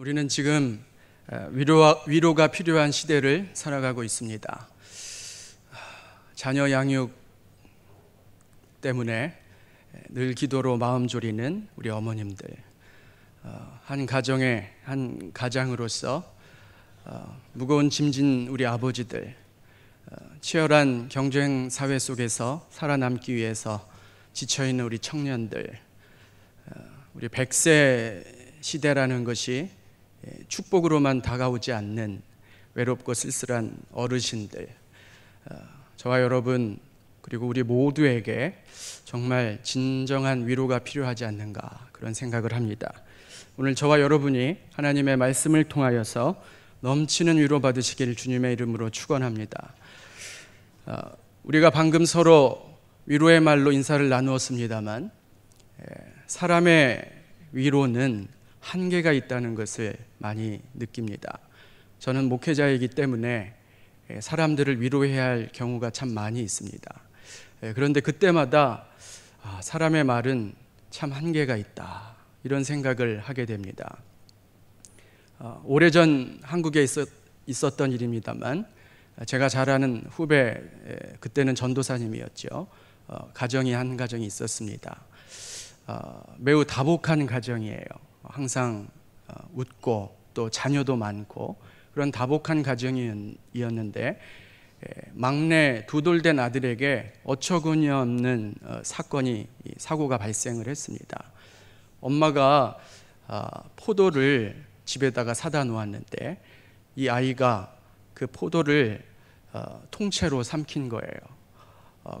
우리는 지금 위로와, 위로가 필요한 시대를 살아가고 있습니다. 자녀 양육 때문에 늘 기도로 마음 졸이는 우리 어머님들, 어, 한 가정의 한 가장으로서 어, 무거운 짐진 우리 아버지들, 어, 치열한 경쟁 사회 속에서 살아남기 위해서 지쳐 있는 우리 청년들, 우리 백세 시대라는 것이 예, 축복으로만 다가오지 않는 외롭고 쓸쓸한 어르신들, 어, 저와 여러분 그리고 우리 모두에게 정말 진정한 위로가 필요하지 않는가 그런 생각을 합니다. 오늘 저와 여러분이 하나님의 말씀을 통하여서 넘치는 위로 받으시길 주님의 이름으로 축원합니다. 어, 우리가 방금 서로 위로의 말로 인사를 나누었습니다만 예, 사람의 위로는 한계가 있다는 것을 많이 느낍니다. 저는 목회자이기 때문에 예, 사람들을 위로해야 할 경우가 참 많이 있습니다. 예, 그런데 그때마다 아, 사람의 말은 참 한계가 있다. 이런 생각을 하게 됩니다. 어, 오래전 한국에 있었, 던 일입니다만 제가 잘 아는 후배 예, 그때는 전도사님이었죠. 어, 가정이 한 가정이 있었습니다. 어, 매우 다복한 가정이에요. 항상 어, 웃고 또 자녀도 많고 그런 다복한 가정이었는데 막내 두돌된 아들에게 어처구니 없는 어, 사건이 사고가 발생을 했습니다. 엄마가 어, 포도를 집에다가 사다 놓았는데 이 아이가 그 포도를 통째로 삼킨 거예요.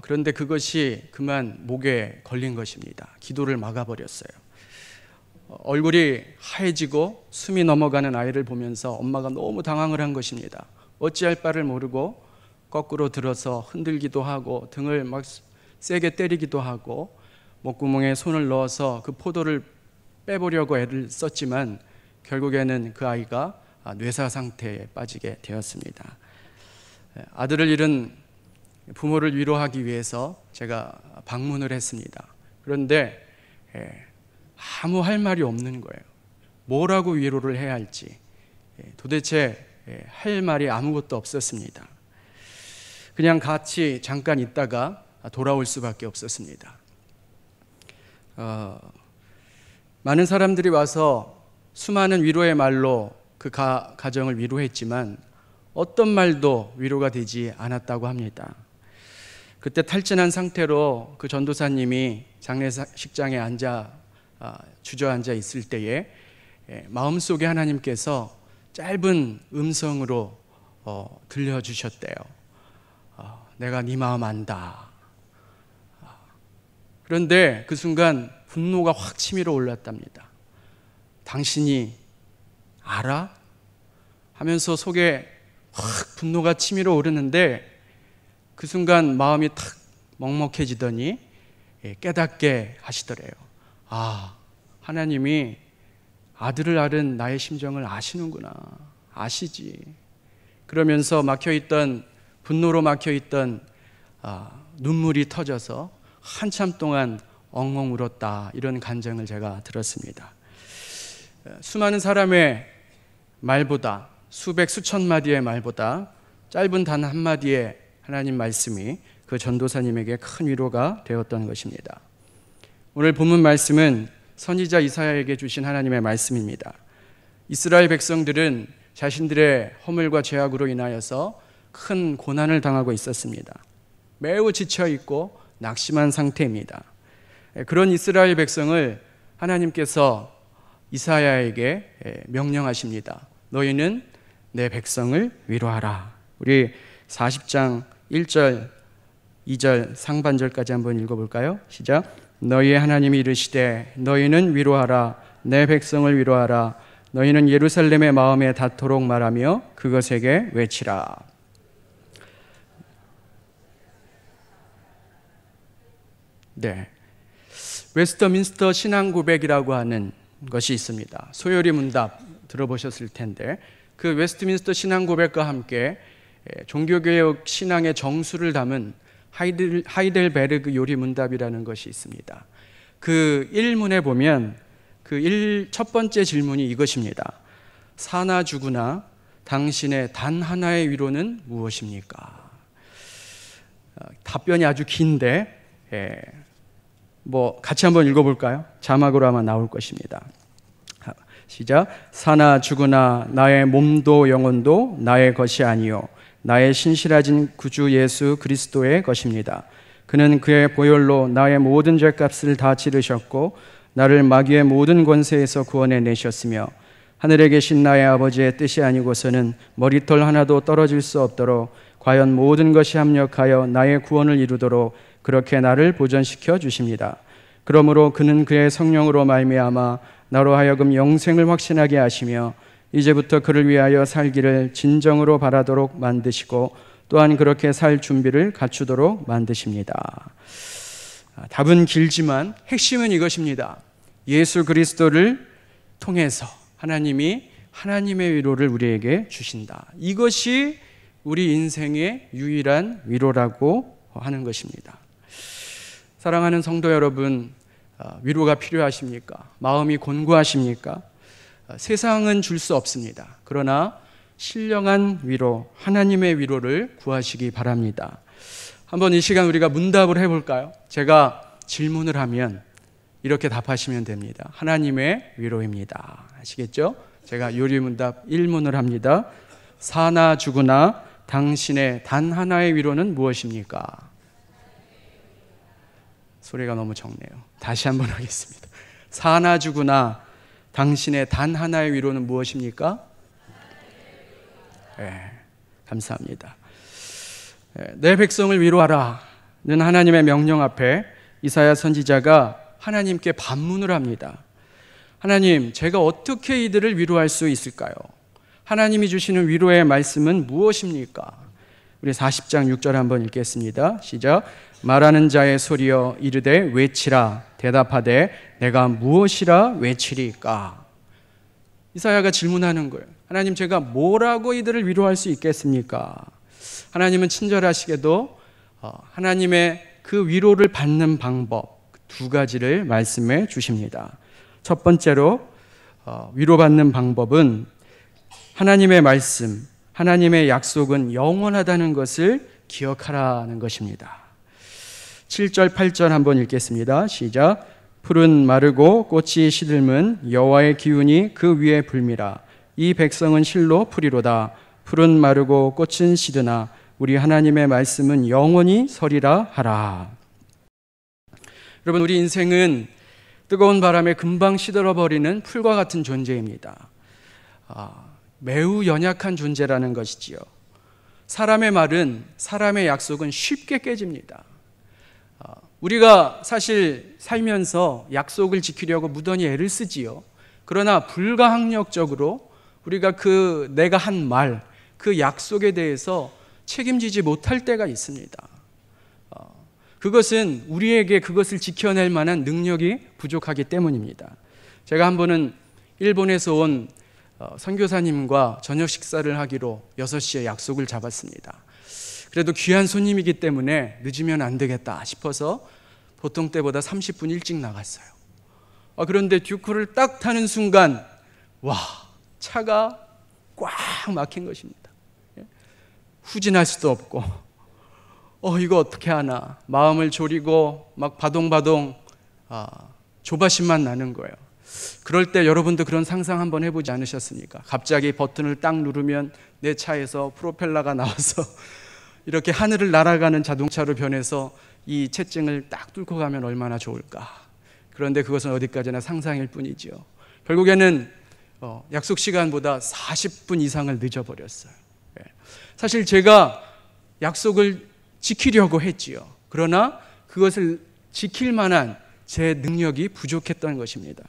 그런데 그것이 그만 목에 걸린 것입니다. 기도를 막아버렸어요. 얼굴이 하얘지고 숨이 넘어가는 아이를 보면서 엄마가 너무 당황을 한 것입니다. 어찌할 바를 모르고 거꾸로 들어서 흔들기도 하고 등을 막 세게 때리기도 하고 목구멍에 손을 넣어서 그 포도를 빼보려고 애를 썼지만 결국에는 그 아이가 뇌사 상태에 빠지게 되었습니다. 아들을 잃은 부모를 위로하기 위해서 제가 방문을 했습니다. 그런데 예, 아무 할 말이 없는 거예요. 뭐라고 위로를 해야 할지 예, 도대체 예, 할 말이 아무것도 없었습니다. 그냥 같이 잠깐 있다가 돌아올 수밖에 없었습니다. 어, 많은 사람들이 와서 수많은 위로의 말로 그 가, 가정을 위로했지만 어떤 말도 위로가 되지 않았다고 합니다. 그때 탈진한 상태로 그 전도사님이 장례식장에 앉아 아, 주저앉아 있을 때에 예, 마음속에 하나님께서 짧은 음성으로 어, 들려주셨대요. 어, 내가 네 마음 안다. 아, 그런데 그 순간 분노가 확 치밀어 올랐답니다. 당신이 알아? 하면서 속에 확 분노가 치밀어 오르는데 그 순간 마음이 탁 먹먹해지더니 예, 깨닫게 하시더래요. 아, 하나님이 아들을 앓은 나의 심정을 아시는구나. 아시지. 그러면서 막혀있던, 분노로 막혀있던 아, 눈물이 터져서 한참 동안 엉엉 울었다. 이런 간정을 제가 들었습니다. 수많은 사람의 말보다, 수백, 수천 마디의 말보다 짧은 단 한마디의 하나님 말씀이 그 전도사님에게 큰 위로가 되었던 것입니다. 오늘 본문 말씀은 선지자 이사야에게 주신 하나님의 말씀입니다. 이스라엘 백성들은 자신들의 허물과 죄악으로 인하여서 큰 고난을 당하고 있었습니다. 매우 지쳐 있고 낙심한 상태입니다. 그런 이스라엘 백성을 하나님께서 이사야에게 명령하십니다. 너희는 내 백성을 위로하라. 우리 40장 1절, 2절 상반절까지 한번 읽어볼까요? 시작. 너희의 하나님이 이르시되 너희는 위로하라 내 백성을 위로하라 너희는 예루살렘의 마음에 닿도록 말하며 그것에게 외치라 네. 웨스터민스터 신앙 고백이라고 하는 것이 있습니다. 소요리 문답 들어보셨을 텐데 그 웨스트민스터 신앙 고백과 함께 종교개혁 신앙의 정수를 담은 하이델, 하이델베르그 요리 문답이라는 것이 있습니다. 그 1문에 보면 그 첫 번째 질문이 이것입니다. 사나 죽으나 당신의 단 하나의 위로는 무엇입니까? 어, 답변이 아주 긴데 예, 뭐 같이 한번 읽어볼까요? 자막으로 아마 나올 것입니다. 시작. 사나 죽으나 나의 몸도 영혼도 나의 것이 아니요 나의 신실하진 구주 예수 그리스도의 것입니다. 그는 그의 보혈로 나의 모든 죄값을 다 치르셨고 나를 마귀의 모든 권세에서 구원해 내셨으며 하늘에 계신 나의 아버지의 뜻이 아니고서는 머리털 하나도 떨어질 수 없도록 과연 모든 것이 합력하여 나의 구원을 이루도록 그렇게 나를 보전시켜 주십니다. 그러므로 그는 그의 성령으로 말미암아 나로 하여금 영생을 확신하게 하시며 이제부터 그를 위하여 살기를 진정으로 바라도록 만드시고 또한 그렇게 살 준비를 갖추도록 만드십니다. 아, 답은 길지만 핵심은 이것입니다. 예수 그리스도를 통해서 하나님이 하나님의 위로를 우리에게 주신다. 이것이 우리 인생의 유일한 위로라고 하는 것입니다. 사랑하는 성도 여러분, 어, 위로가 필요하십니까? 마음이 곤고하십니까? 어, 세상은 줄 수 없습니다. 그러나 신령한 위로, 하나님의 위로를 구하시기 바랍니다. 한번 이 시간 우리가 문답을 해볼까요? 제가 질문을 하면 이렇게 답하시면 됩니다. 하나님의 위로입니다. 아시겠죠? 제가 요리문답 1문을 합니다. 사나 죽으나 당신의 단 하나의 위로는 무엇입니까? 소리가 너무 적네요. 다시 한번 하겠습니다. 사나 죽으나 당신의 단 하나의 위로는 무엇입니까? 네, 감사합니다. 예, 내 백성을 위로하라는 하나님의 명령 앞에 이사야 선지자가 하나님께 반문을 합니다. 하나님, 제가 어떻게 이들을 위로할 수 있을까요? 하나님이 주시는 위로의 말씀은 무엇입니까? 우리 40장 6절 한번 읽겠습니다. 시작. 말하는 자의 소리여 이르되 외치라 대답하되 내가 무엇이라 외치리까 이사야가 질문하는 거예요. 하나님 제가 뭐라고 이들을 위로할 수 있겠습니까? 하나님은 친절하시게도 어, 하나님의 그 위로를 받는 방법 두 가지를 말씀해 주십니다. 첫 번째로 어, 위로받는 방법은 하나님의 말씀, 하나님의 약속은 영원하다는 것을 기억하라는 것입니다. 7절 8절 한번 읽겠습니다. 시작. 풀은 마르고 꽃이 시들면 여호와의 기운이 그 위에 불미라. 이 백성은 실로 풀이로다. 풀은 마르고 꽃은 시드나 우리 하나님의 말씀은 영원히 서리라 하라. 여러분 우리 인생은 뜨거운 바람에 금방 시들어 버리는 풀과 같은 존재입니다. 아, 매우 연약한 존재라는 것이지요. 사람의 말은 사람의 약속은 쉽게 깨집니다. 아, 우리가 사실 살면서 약속을 지키려고 무던히 애를 쓰지요. 그러나 불가항력적으로 우리가 그 내가 한 말, 그 약속에 대해서 책임지지 못할 때가 있습니다. 어, 그것은 우리에게 그것을 지켜낼 만한 능력이 부족하기 때문입니다. 제가 한 번은 일본에서 온 어, 선교사님과 저녁 식사를 하기로 6시에 약속을 잡았습니다. 그래도 귀한 손님이기 때문에 늦으면 안 되겠다 싶어서 보통 때보다 30분 일찍 나갔어요. 아, 그런데 듀크를 딱 타는 순간, 와, 차가 꽉 막힌 것입니다. 예? 후진할 수도 없고, 어, 이거 어떻게 하나. 마음을 졸이고 막 바동바동, 아, 조바심만 나는 거예요. 그럴 때 여러분도 그런 상상 한번 해보지 않으셨습니까? 갑자기 버튼을 딱 누르면 내 차에서 프로펠러가 나와서 이렇게 하늘을 날아가는 자동차로 변해서 이 채증을 딱 뚫고 가면 얼마나 좋을까. 그런데 그것은 어디까지나 상상일 뿐이죠. 결국에는 어, 약속 시간보다 40분 이상을 늦어버렸어요. 예. 사실 제가 약속을 지키려고 했지요. 그러나 그것을 지킬 만한 제 능력이 부족했던 것입니다.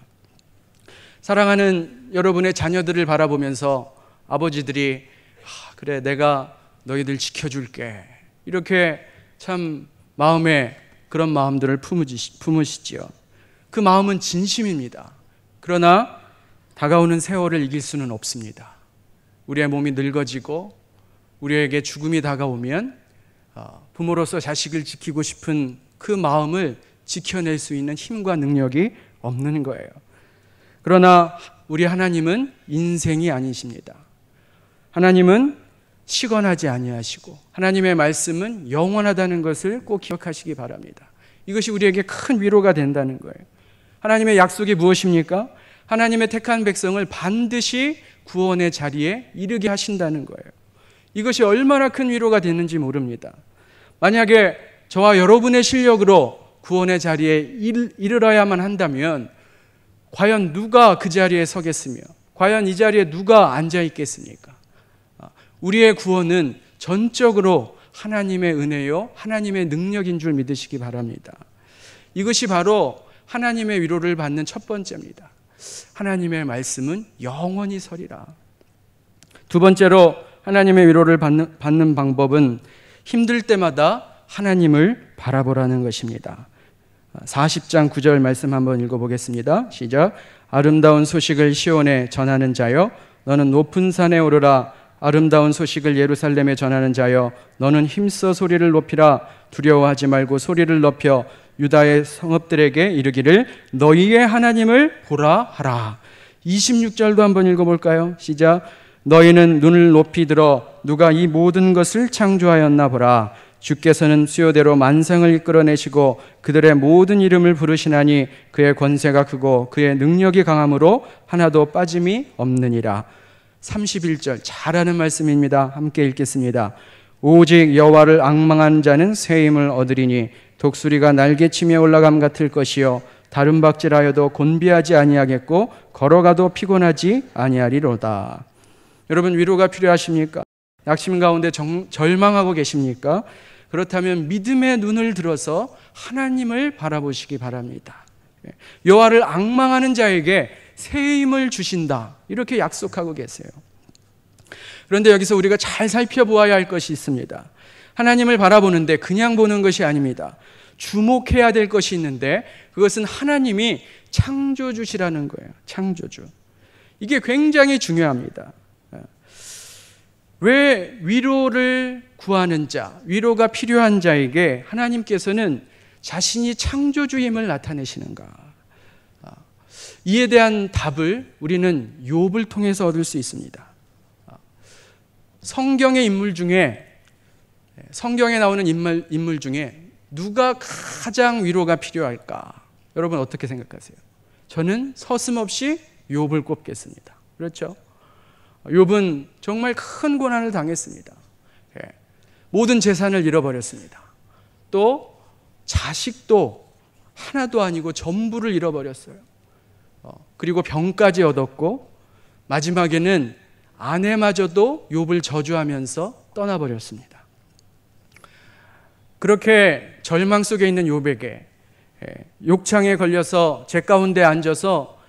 사랑하는 여러분의 자녀들을 바라보면서 아버지들이 아, 그래 내가 너희들 지켜줄게 이렇게 참 마음에 그런 마음들을 품으시지요. 그 마음은 진심입니다. 그러나 다가오는 세월을 이길 수는 없습니다. 우리의 몸이 늙어지고 우리에게 죽음이 다가오면 어, 부모로서 자식을 지키고 싶은 그 마음을 지켜낼 수 있는 힘과 능력이 없는 거예요. 그러나 우리 하나님은 인생이 아니십니다. 하나님은 시건하지 아니하시고 하나님의 말씀은 영원하다는 것을 꼭 기억하시기 바랍니다. 이것이 우리에게 큰 위로가 된다는 거예요. 하나님의 약속이 무엇입니까? 하나님의 택한 백성을 반드시 구원의 자리에 이르게 하신다는 거예요. 이것이 얼마나 큰 위로가 되는지 모릅니다. 만약에 저와 여러분의 실력으로 구원의 자리에 이르러야만 한다면 과연 누가 그 자리에 서겠으며 과연 이 자리에 누가 앉아 있겠습니까? 아, 우리의 구원은 전적으로 하나님의 은혜요, 하나님의 능력인 줄 믿으시기 바랍니다. 이것이 바로 하나님의 위로를 받는 첫 번째입니다. 하나님의 말씀은 영원히 서리라. 두 번째로 하나님의 위로를 받는, 받는 방법은 힘들 때마다 하나님을 바라보라는 것입니다. 40장 9절 말씀 한번 읽어보겠습니다. 시작. 아름다운 소식을 시온에 전하는 자여, 너는 높은 산에 오르라. 아름다운 소식을 예루살렘에 전하는 자여, 너는 힘써 소리를 높이라. 두려워하지 말고 소리를 높여 유다의 성읍들에게 이르기를 너희의 하나님을 보라 하라. 26절도 한번 읽어 볼까요? 시작. 너희는 눈을 높이 들어 누가 이 모든 것을 창조하였나 보라. 주께서는 수요대로 만상을 이끌어내시고 그들의 모든 이름을 부르시나니 그의 권세가 크고 그의 능력이 강함으로 하나도 빠짐이 없느니라. 31절 잘하는 말씀입니다. 함께 읽겠습니다. 오직 여호와를 악망한 자는 새 힘을 얻으리니 독수리가 날개치며 올라감 같을 것이요 다른 박질하여도 곤비하지 아니하겠고 걸어가도 피곤하지 아니하리로다. 여러분 위로가 필요하십니까? 낙심 가운데 정, 절망하고 계십니까? 그렇다면 믿음의 눈을 들어서 하나님을 바라보시기 바랍니다. 여호와를 악망하는 자에게 새 힘을 주신다. 이렇게 약속하고 계세요. 그런데 여기서 우리가 잘 살펴보아야 할 것이 있습니다. 하나님을 바라보는데 그냥 보는 것이 아닙니다. 주목해야 될 것이 있는데 그것은 하나님이 창조주시라는 거예요. 창조주. 이게 굉장히 중요합니다. 왜 위로를 구하는 자, 위로가 필요한 자에게 하나님께서는 자신이 창조주임을 나타내시는가? 아, 이에 대한 답을 우리는 욥을 통해서 얻을 수 있습니다. 아, 성경의 인물 중에 성경에 나오는 인물, 인물 중에 누가 가장 위로가 필요할까? 여러분 어떻게 생각하세요? 저는 서슴없이 욥을 꼽겠습니다. 그렇죠? 욥은 정말 큰 고난을 당했습니다. 예. 모든 재산을 잃어버렸습니다. 또 자식도 하나도 아니고 전부를 잃어버렸어요. 어, 그리고 병까지 얻었고 마지막에는 아내마저도 욥을 저주하면서 떠나버렸습니다. 그렇게 절망 속에 있는 욥에게 예, 욕창에 걸려서 제 가운데 앉아서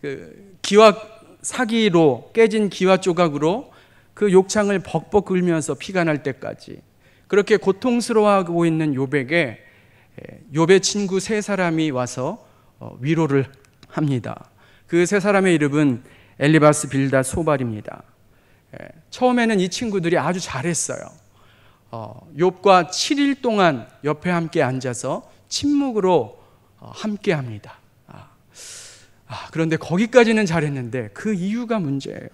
그 기와 사기로 깨진 기와 조각으로 그 욕창을 벅벅 긁면서 피가 날 때까지 그렇게 고통스러워하고 있는 요백에 요배 친구 세 사람이 와서 어, 위로를 합니다. 그 세 사람의 이름은 엘리바스, 빌다, 소발입니다. 처음에는 이 친구들이 아주 잘했어요. 욥과 어, 7일 동안 옆에 함께 앉아서 침묵으로 어, 함께 합니다. 아, 그런데 거기까지는 잘했는데 그 이유가 문제예요.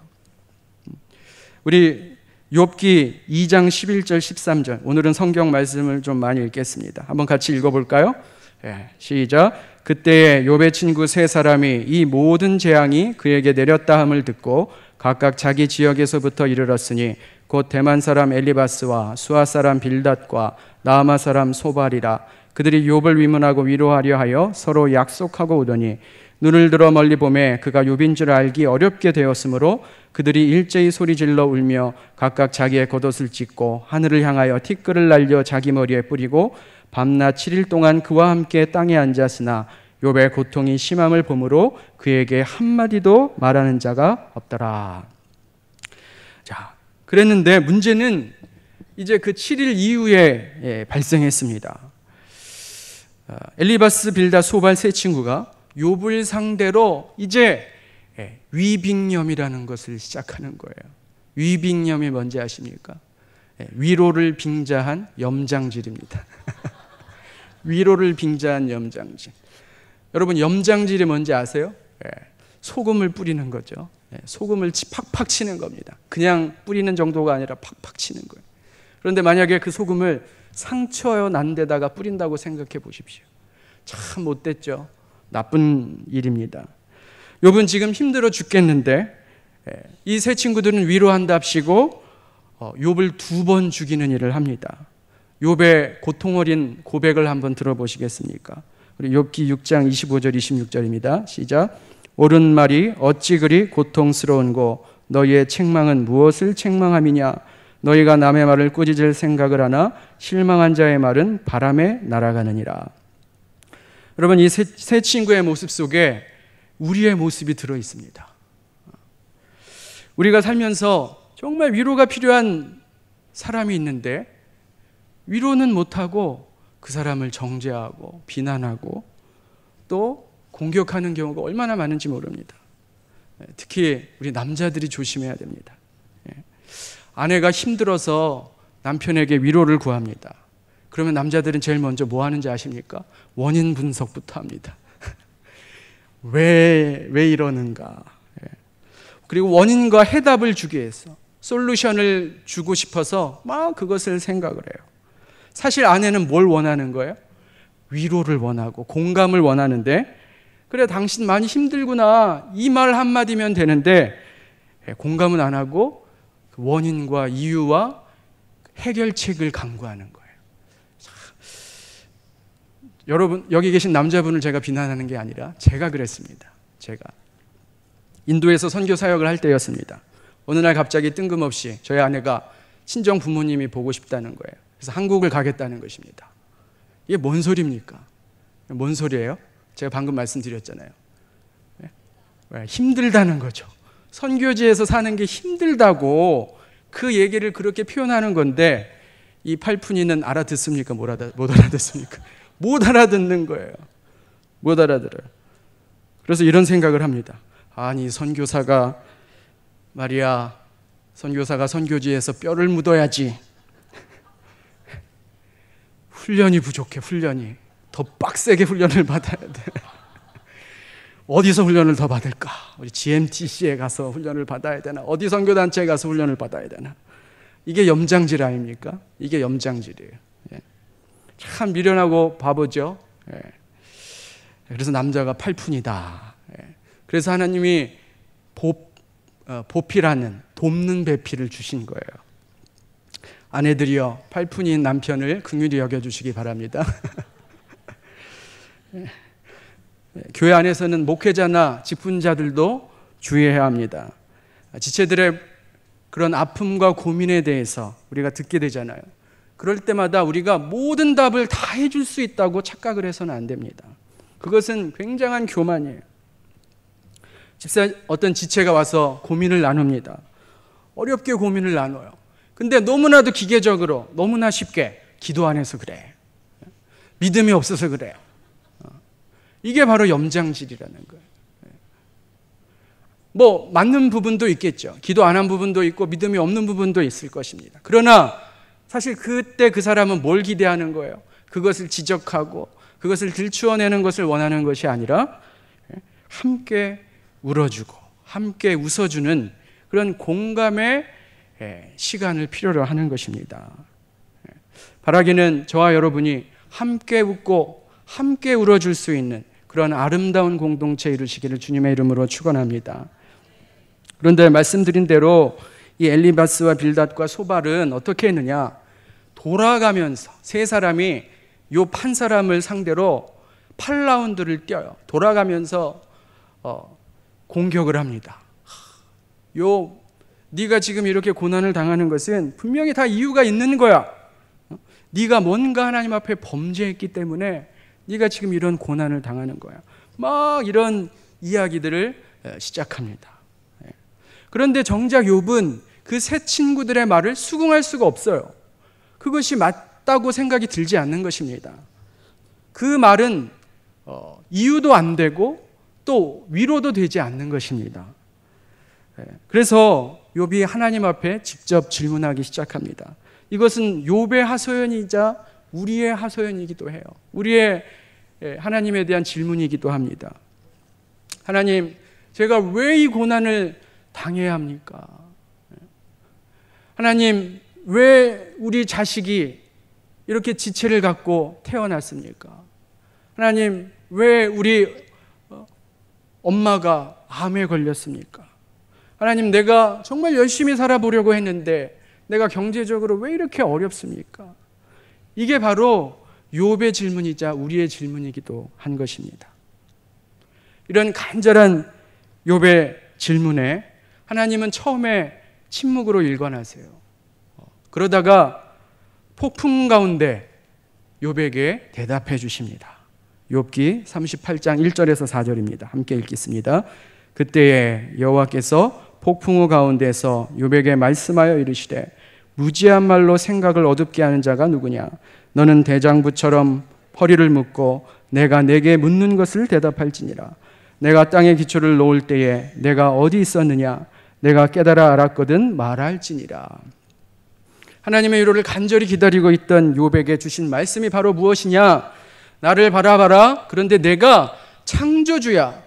우리 욥기 2장 11절 13절 오늘은 성경 말씀을 좀 많이 읽겠습니다. 한번 같이 읽어 볼까요? 네, 시작. 그때에 욥의 친구 세 사람이 이 모든 재앙이 그에게 내렸다 함을 듣고 각각 자기 지역에서부터 이르렀으니 곧 대만 사람 엘리바스와 수아 사람 빌닷과 나아마 사람 소발이라 그들이 욥을 위문하고 위로하려 하여 서로 약속하고 오더니 눈을 들어 멀리 보매 그가 욥인 줄 알기 어렵게 되었으므로 그들이 일제히 소리질러 울며 각각 자기의 겉옷을 찢고 하늘을 향하여 티끌을 날려 자기 머리에 뿌리고 밤낮 7일 동안 그와 함께 땅에 앉았으나 욥의 고통이 심함을 보므로 그에게 한마디도 말하는 자가 없더라. 자, 그랬는데 문제는 이제 그 7일 이후에 예, 발생했습니다. 아, 엘리바스 빌다 소발 세 친구가 욥을 상대로 이제 예, 위빙념이라는 것을 시작하는 거예요. 위빙념이 뭔지 아십니까? 예, 위로를 빙자한 염장질입니다. 위로를 빙자한 염장질. 여러분 염장질이 뭔지 아세요? 예, 소금을 뿌리는 거죠. 예, 소금을 팍팍 치는 겁니다. 그냥 뿌리는 정도가 아니라 팍팍 치는 거예요. 그런데 만약에 그 소금을 상처 난 데다가 뿌린다고 생각해 보십시오. 참 못됐죠. 나쁜 일입니다. 욥은 지금 힘들어 죽겠는데 예, 이세 친구들은 위로한답시고 어, 욥을 두 번 죽이는 일을 합니다. 욥의 고통 어린 고백을 한번 들어보시겠습니까? 욥기 6장 25절 26절입니다. 시작. 옳은 말이 어찌 그리 고통스러운고 너희의 책망은 무엇을 책망함이냐 너희가 남의 말을 꾸짖을 생각을 하나 실망한 자의 말은 바람에 날아가느니라. 여러분 이 세 친구의 모습 속에 우리의 모습이 들어 있습니다. 우리가 살면서 정말 위로가 필요한 사람이 있는데 위로는 못하고 그 사람을 정죄하고 비난하고 또 공격하는 경우가 얼마나 많은지 모릅니다. 예, 특히 우리 남자들이 조심해야 됩니다. 예, 아내가 힘들어서 남편에게 위로를 구합니다. 그러면 남자들은 제일 먼저 뭐 하는지 아십니까? 원인 분석부터 합니다. 왜, 왜 이러는가. 예. 그리고 원인과 해답을 주기 위해서 솔루션을 주고 싶어서 막 그것을 생각을 해요. 사실 아내는 뭘 원하는 거예요? 위로를 원하고 공감을 원하는데 그래 당신 많이 힘들구나 이 말 한마디면 되는데 예, 공감은 안 하고 그 원인과 이유와 해결책을 강구하는 거예요. 여러분 여기 계신 남자분을 제가 비난하는 게 아니라 제가 그랬습니다. 제가 인도에서 선교 사역을 할 때였습니다. 어느 날 갑자기 뜬금없이 저희 아내가 친정 부모님이 보고 싶다는 거예요. 그래서 한국을 가겠다는 것입니다. 이게 뭔 소리입니까? 뭔 소리예요? 제가 방금 말씀드렸잖아요. 네? 힘들다는 거죠. 선교지에서 사는 게 힘들다고 그 얘기를 그렇게 표현하는 건데 이 팔푼이는 알아듣습니까? 못, 알아, 못 알아듣습니까? 못 알아듣는 거예요. 못 알아들어요. 그래서 이런 생각을 합니다. 아니 선교사가 말이야 선교사가 선교지에서 뼈를 묻어야지 훈련이 부족해 훈련이 더 빡세게 훈련을 받아야 돼 어디서 훈련을 더 받을까 우리 GMTC에 가서 훈련을 받아야 되나 어디 선교단체에 가서 훈련을 받아야 되나 이게 염장질 아닙니까 이게 염장질이에요 예. 참 미련하고 바보죠 예. 그래서 남자가 팔푼이다 예. 그래서 하나님이 복 어, 보필하는 돕는 배필을 주신 거예요. 아내들이여 팔푼인 남편을 긍휼히 여겨 주시기 바랍니다. 예. 교회 안에서는 목회자나 직분자들도 주의해야 합니다. 지체들의 그런 아픔과 고민에 대해서 우리가 듣게 되잖아요. 그럴 때마다 우리가 모든 답을 다 해줄 수 있다고 착각을 해서는 안 됩니다. 그것은 굉장한 교만이에요. 집사 어떤 지체가 와서 고민을 나눕니다. 어렵게 고민을 나눠요. 근데 너무나도 기계적으로 너무나 쉽게 기도 안 해서 그래. 믿음이 없어서 그래. 이게 바로 염장질이라는 거예요. 뭐 맞는 부분도 있겠죠. 기도 안 한 부분도 있고 믿음이 없는 부분도 있을 것입니다. 그러나 사실 그때 그 사람은 뭘 기대하는 거예요? 그것을 지적하고 그것을 들추어내는 것을 원하는 것이 아니라 함께 울어주고 함께 웃어주는 그런 공감의 예, 시간을 필요로 하는 것입니다. 예, 바라기는 저와 여러분이 함께 웃고 함께 울어줄 수 있는 그런 아름다운 공동체 이루시기를 주님의 이름으로 축원합니다. 그런데 말씀드린 대로 이 엘리바스와 빌닷과 소발은 어떻게 했느냐? 돌아가면서 세 사람이 요 판 사람을 상대로 8라운드를 뛰어요. 돌아가면서 어, 공격을 합니다. 요 네가 지금 이렇게 고난을 당하는 것은 분명히 다 이유가 있는 거야. 네가 뭔가 하나님 앞에 범죄했기 때문에 네가 지금 이런 고난을 당하는 거야. 막 이런 이야기들을 시작합니다. 예. 그런데 정작 욥은 그세 친구들의 말을 수긍할 수가 없어요. 그것이 맞다고 생각이 들지 않는 것입니다. 그 말은 어, 이유도 안 되고 또 위로도 되지 않는 것입니다. 예, 그래서 욥이 하나님 앞에 직접 질문하기 시작합니다. 이것은 욥의 하소연이자 우리의 하소연이기도 해요. 우리의 예, 하나님에 대한 질문이기도 합니다. 하나님, 제가 왜 이 고난을 당해야 합니까? 하나님, 왜 우리 자식이 이렇게 지체를 갖고 태어났습니까? 하나님, 왜 우리 어, 엄마가 암에 걸렸습니까? 하나님, 내가 정말 열심히 살아보려고 했는데 내가 경제적으로 왜 이렇게 어렵습니까? 이게 바로 욥의 질문이자 우리의 질문이기도 한 것입니다. 이런 간절한 욥의 질문에 하나님은 처음에 침묵으로 일관하세요. 그러다가 폭풍 가운데 욥에게 대답해 주십니다. 욥기 38장 1절에서 4절입니다. 함께 읽겠습니다. 그때에 여호와께서 폭풍우 가운데서 욥에게 말씀하여 이르시되 무지한 말로 생각을 어둡게 하는 자가 누구냐 너는 대장부처럼 허리를 묶고 내가 내게 묻는 것을 대답할지니라 내가 땅에 기초를 놓을 때에 내가 어디 있었느냐 내가 깨달아 알았거든 말할지니라. 하나님의 위로를 간절히 기다리고 있던 욥에게 주신 말씀이 바로 무엇이냐? 나를 바라봐라. 그런데 내가 창조주야.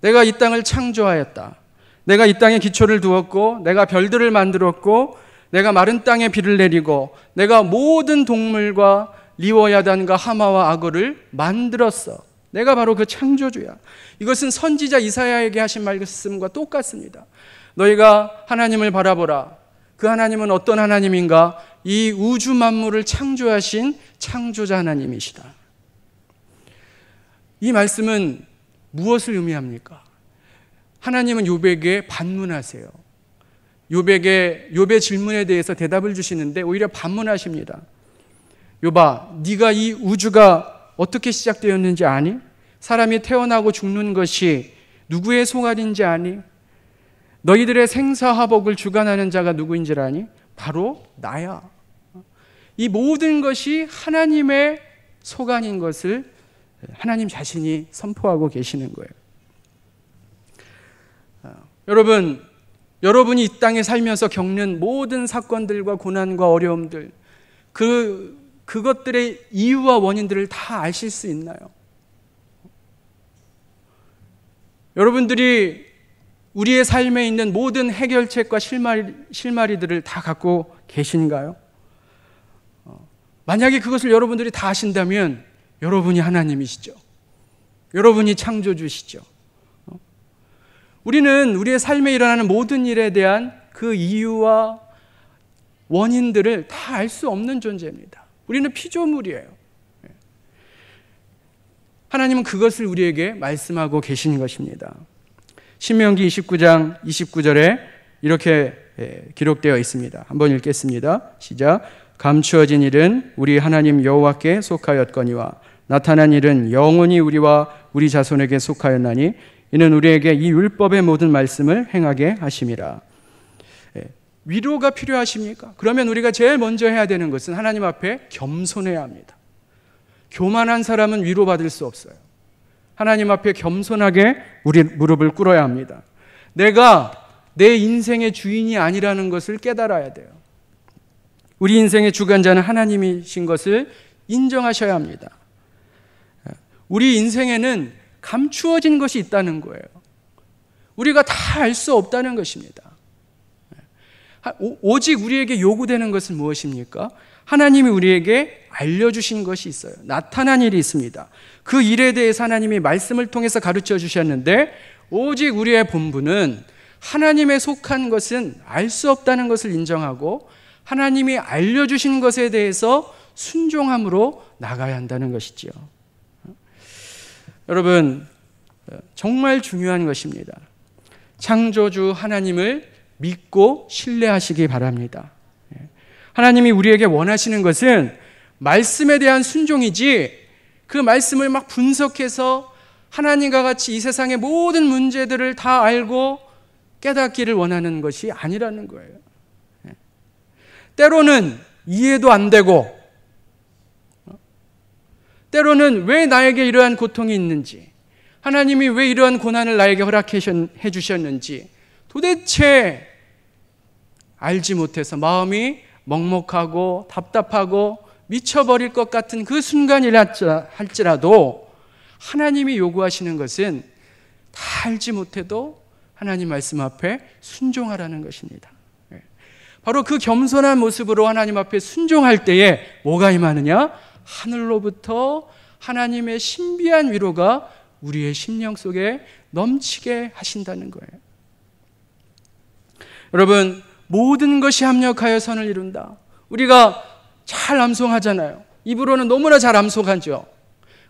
내가 이 땅을 창조하였다. 내가 이 땅에 기초를 두었고 내가 별들을 만들었고 내가 마른 땅에 비를 내리고 내가 모든 동물과 리워야단과 하마와 악어를 만들었어. 내가 바로 그 창조주야. 이것은 선지자 이사야에게 하신 말씀과 똑같습니다. 너희가 하나님을 바라보라. 그 하나님은 어떤 하나님인가? 이 우주 만물을 창조하신 창조자 하나님이시다. 이 말씀은 무엇을 의미합니까? 하나님은 요백에 반문하세요. 요백의 요배 질문에 대해서 대답을 주시는데 오히려 반문하십니다. 요바, 네가 이 우주가 어떻게 시작되었는지 아니? 사람이 태어나고 죽는 것이 누구의 송아리인지 아니? 너희들의 생사화복을 주관하는 자가 누구인지 아니? 바로 나야. 이 모든 것이 하나님의 소관인 것을 하나님 자신이 선포하고 계시는 거예요. 여러분, 여러분이 이 땅에 살면서 겪는 모든 사건들과 고난과 어려움들, 그, 그것들의 이유와 원인들을 다 아실 수 있나요? 여러분들이 우리의 삶에 있는 모든 해결책과 실마리, 실마리들을 다 갖고 계신가요? 어, 만약에 그것을 여러분들이 다 아신다면 여러분이 하나님이시죠. 여러분이 창조주시죠. 우리는 우리의 삶에 일어나는 모든 일에 대한 그 이유와 원인들을 다 알 수 없는 존재입니다. 우리는 피조물이에요. 예. 하나님은 그것을 우리에게 말씀하고 계신 것입니다. 신명기 29장 29절에 이렇게 예, 기록되어 있습니다. 한번 읽겠습니다. 시작. 감추어진 일은 우리 하나님 여호와께 속하였거니와 나타난 일은 영원히 우리와 우리 자손에게 속하였나니 이는 우리에게 이 율법의 모든 말씀을 행하게 하심이라. 예, 위로가 필요하십니까? 그러면 우리가 제일 먼저 해야 되는 것은 하나님 앞에 겸손해야 합니다. 교만한 사람은 위로받을 수 없어요. 하나님 앞에 겸손하게 우리 무릎을 꿇어야 합니다. 내가 내 인생의 주인이 아니라는 것을 깨달아야 돼요. 우리 인생의 주관자는 하나님이신 것을 인정하셔야 합니다. 예, 우리 인생에는 감추어진 것이 있다는 거예요. 우리가 다 알 수 없다는 것입니다. 오직 우리에게 요구되는 것은 무엇입니까? 하나님이 우리에게 알려주신 것이 있어요. 나타난 일이 있습니다. 그 일에 대해서 하나님이 말씀을 통해서 가르쳐 주셨는데, 오직 우리의 본분은 하나님의 속한 것은 알 수 없다는 것을 인정하고, 하나님이 알려주신 것에 대해서 순종함으로 나가야 한다는 것이지요. 여러분, 정말 중요한 것입니다. 창조주 하나님을 믿고 신뢰하시기 바랍니다. 하나님이 우리에게 원하시는 것은 말씀에 대한 순종이지 그 말씀을 막 분석해서 하나님과 같이 이 세상의 모든 문제들을 다 알고 깨닫기를 원하는 것이 아니라는 거예요. 때로는 이해도 안 되고 때로는 왜 나에게 이러한 고통이 있는지, 하나님이 왜 이러한 고난을 나에게 허락해 주셨는지 도대체 알지 못해서 마음이 먹먹하고 답답하고 미쳐버릴 것 같은 그 순간이라 할지라도 하나님이 요구하시는 것은 다 알지 못해도 하나님 말씀 앞에 순종하라는 것입니다. 예. 바로 그 겸손한 모습으로 하나님 앞에 순종할 때에 뭐가 임하느냐? 하늘로부터 하나님의 신비한 위로가 우리의 심령 속에 넘치게 하신다는 거예요. 여러분, 모든 것이 합력하여 선을 이룬다. 우리가 잘 암송하잖아요. 입으로는 너무나 잘 암송하죠.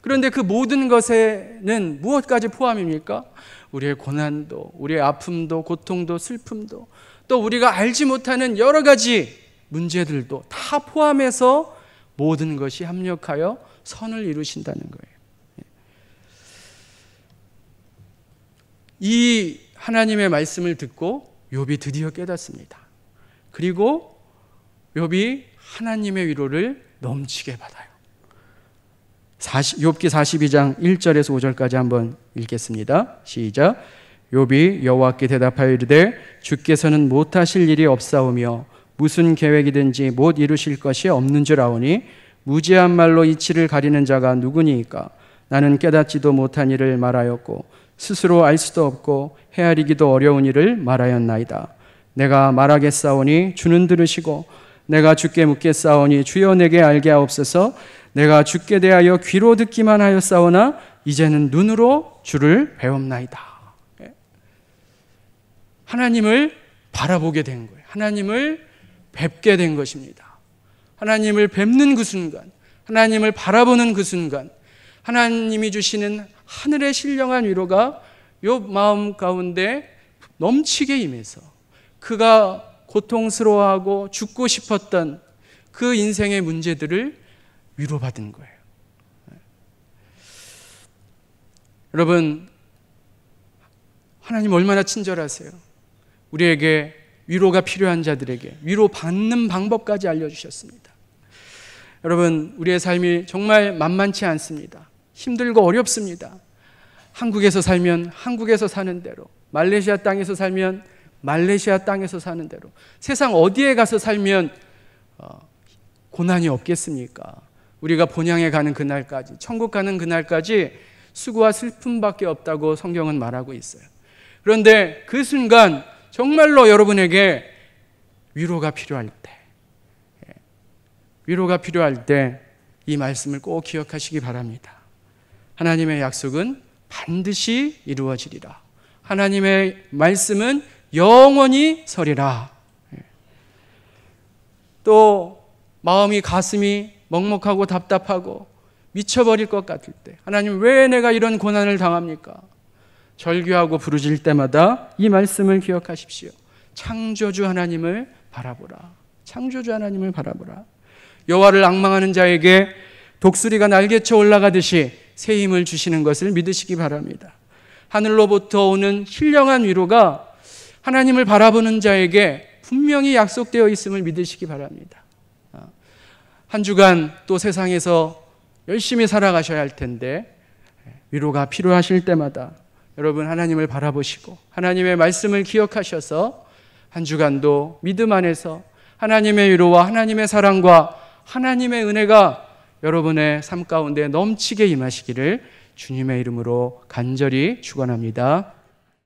그런데 그 모든 것에는 무엇까지 포함입니까? 우리의 고난도, 우리의 아픔도, 고통도, 슬픔도, 또 우리가 알지 못하는 여러 가지 문제들도 다 포함해서 모든 것이 합력하여 선을 이루신다는 거예요. 이 하나님의 말씀을 듣고 욥이 드디어 깨닫습니다. 그리고 욥이 하나님의 위로를 넘치게 받아요. 40, 욥기 42장 1절에서 5절까지 한번 읽겠습니다. 시작. 욥이 여호와께 대답하여 이르되 주께서는 못하실 일이 없사오며 무슨 계획이든지 못 이루실 것이 없는 줄 아오니 무지한 말로 이치를 가리는 자가 누구니까 나는 깨닫지도 못한 일을 말하였고 스스로 알 수도 없고 헤아리기도 어려운 일을 말하였나이다. 내가 말하겠사오니 주는 들으시고 내가 주께 묻겠사오니 주여 내게 알게 하옵소서 내가 주께 대하여 귀로 듣기만 하였사오나 이제는 눈으로 주를 배웁나이다. 예. 하나님을 바라보게 된 거예요. 하나님을 뵙게 된 것입니다. 하나님을 뵙는 그 순간, 하나님을 바라보는 그 순간, 하나님이 주시는 하늘의 신령한 위로가 요 마음 가운데 넘치게 임해서 그가 고통스러워하고 죽고 싶었던 그 인생의 문제들을 위로받은 거예요. 여러분, 하나님 얼마나 친절하세요. 우리에게 위로가 필요한 자들에게 위로 받는 방법까지 알려주셨습니다. 여러분, 우리의 삶이 정말 만만치 않습니다. 힘들고 어렵습니다. 한국에서 살면 한국에서 사는 대로, 말레이시아 땅에서 살면 말레이시아 땅에서 사는 대로, 세상 어디에 가서 살면 어, 고난이 없겠습니까? 우리가 본향에 가는 그날까지, 천국 가는 그날까지 수고와 슬픔밖에 없다고 성경은 말하고 있어요. 그런데 그 순간 정말로 여러분에게 위로가 필요할 때, 예, 위로가 필요할 때 이 말씀을 꼭 기억하시기 바랍니다. 하나님의 약속은 반드시 이루어지리라. 하나님의 말씀은 영원히 서리라. 예. 또 마음이 가슴이 먹먹하고 답답하고 미쳐버릴 것 같을 때 하나님 왜 내가 이런 고난을 당합니까? 절규하고 부르질 때마다 이 말씀을 기억하십시오. 창조주 하나님을 바라보라. 창조주 하나님을 바라보라. 여호와를 악망하는 자에게 독수리가 날개쳐 올라가듯이 새 힘을 주시는 것을 믿으시기 바랍니다. 하늘로부터 오는 신령한 위로가 하나님을 바라보는 자에게 분명히 약속되어 있음을 믿으시기 바랍니다. 한 주간 또 세상에서 열심히 살아가셔야 할 텐데 위로가 필요하실 때마다 여러분 하나님을 바라보시고 하나님의 말씀을 기억하셔서 한 주간도 믿음 안에서 하나님의 위로와 하나님의 사랑과 하나님의 은혜가 여러분의 삶 가운데 넘치게 임하시기를 주님의 이름으로 간절히 축원합니다.